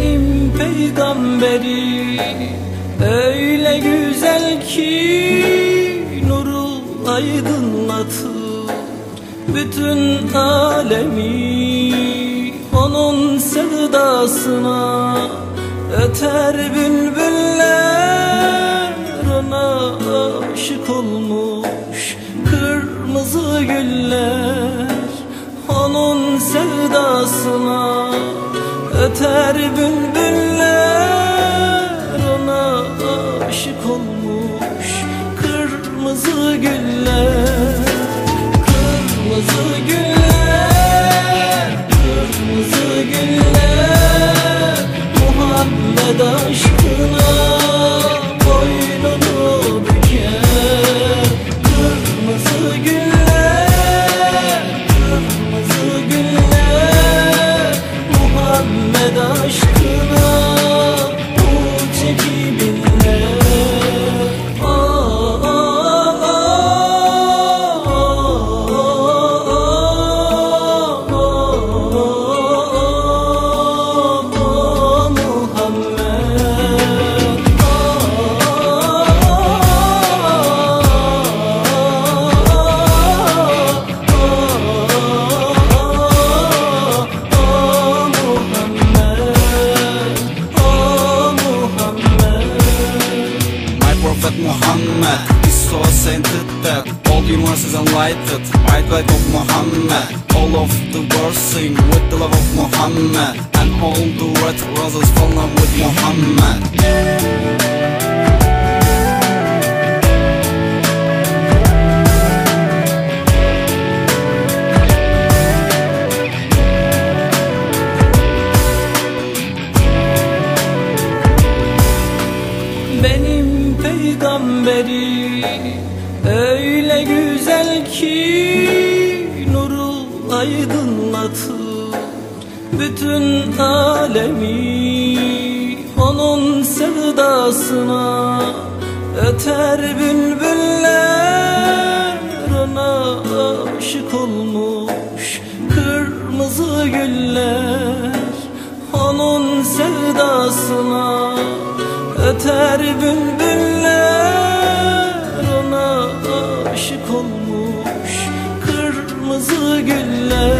benim peygamberim Öyle güzel ki nuru aydınlatır Bütün alemi. Onun sevdasına Öter bülbüller ona aşık olmuş Kırmızı güller. Onun sevdasına öter bülbüller prophet Muhammad is so sainted that all universe is enlightened the light of Muhammad. All of the world sing with the love of Muhammad, and all the red roses fall with Muhammad. Öyle güzel ki nuru aydınlatır bütün alemi onun sevdasına. Öter bülbüller ona aşık olmuş kırmızı güller onun sevdasına. Öter bülbüller aşık olmuş kırmızı güller